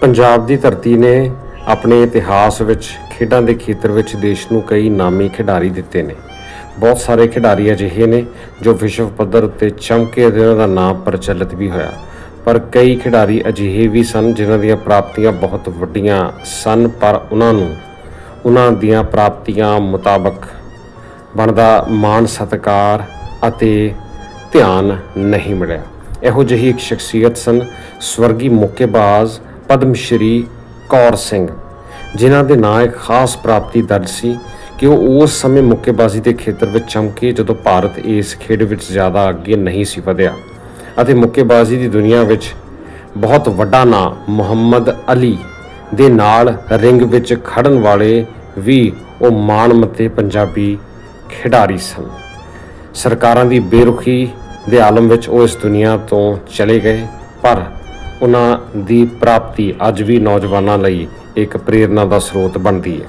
ਪੰਜਾਬ ਦੀ ਧਰਤੀ ਨੇ ਆਪਣੇ ਇਤਿਹਾਸ ਵਿੱਚ, ਖੇਡਾਂ ਦੇ ਖੇਤਰ ਵਿੱਚ ਦੇਸ਼ ਨੂੰ ਕਈ ਨਾਮੀ ਖਿਡਾਰੀ ਦਿੱਤੇ ਨੇ। ਬਹੁਤ ਸਾਰੇ ਖਿਡਾਰੀ ਅਜਿਹੇ ਨੇ ਜੋ ਵਿਸ਼ਵ ਪੱਧਰ ਉੱਤੇ ਚਮਕੇ ਅਤੇ ਦਾ ਨਾਮ ਪ੍ਰਚਲਿਤ ਵੀ ਹੋਇਆ। ਪਰ ਕਈ ਖਿਡਾਰੀ ਅਜਿਹੇ ਵੀ ਸਨ ਜਿਨ੍ਹਾਂ ਦੀਆਂ ਪ੍ਰਾਪਤੀਆਂ ਬਹੁਤ ਵੱਡੀਆਂ ਸਨ, ਪਰ ਉਹਨਾਂ ਨੂੰ, ਉਹਨਾਂ ਦੀਆਂ ਪ੍ਰਾਪਤੀਆਂ ਮੁਤਾਬਕ ਬਣਦਾ ਮਾਣ, ਸਤਿਕਾਰ ਅਤੇ ਧਿਆਨ ਨਹੀਂ ਮਿਲਿਆ। ਇਹੋ ਜਿਹੀ ਇੱਕ ਸ਼ਖਸੀਅਤ ਸਨ, ਸਵਰਗੀ ਮੁੱਕੇਬਾਜ਼ ਪਦਮ ਸ਼੍ਰੀ ਕੌਰ ਸਿੰਘ, ਜਿਨ੍ਹਾਂ ਦੇ ਨਾਂ ਇੱਕ ਖਾਸ ਪ੍ਰਾਪਤੀ ਦਰਜ ਸੀ ਕਿ ਉਹ ਉਸ ਸਮੇਂ ਮੁੱਕੇਬਾਜ਼ੀ ਦੇ ਖੇਤਰ ਵਿੱਚ ਚਮਕੇ ਜਦੋਂ ਭਾਰਤ ਇਸ ਖੇਡ ਵਿੱਚ ਜ਼ਿਆਦਾ ਅੱਗੇ ਨਹੀਂ ਸੀ ਵਧਿਆ ਅਤੇ ਮੁੱਕੇਬਾਜ਼ੀ ਦੀ ਦੁਨੀਆ ਵਿੱਚ ਬਹੁਤ ਵੱਡਾ ਨਾਂ ਮੁਹੰਮਦ ਅਲੀ ਦੇ ਨਾਲ ਰਿੰਗ ਵਿੱਚ ਖੜਨ ਵਾਲੇ ਵੀ ਉਹ ਮਾਣਮੱਤੇ ਪੰਜਾਬੀ ਖਿਡਾਰੀ ਸਨ। ਸਰਕਾਰਾਂ ਦੀ ਬੇਰੁਖੀ ਦੇ ਆਲਮ ਵਿੱਚ ਉਹ ਇਸ ਦੁਨੀਆ ਤੋਂ ਚਲੇ ਗਏ, ਪਰ ਉਹਨਾਂ ਦੀ ਪ੍ਰਾਪਤੀ ਅੱਜ ਵੀ ਨੌਜਵਾਨਾਂ ਲਈ ਇੱਕ ਪ੍ਰੇਰਨਾ ਦਾ ਸਰੋਤ ਬਣਦੀ ਹੈ।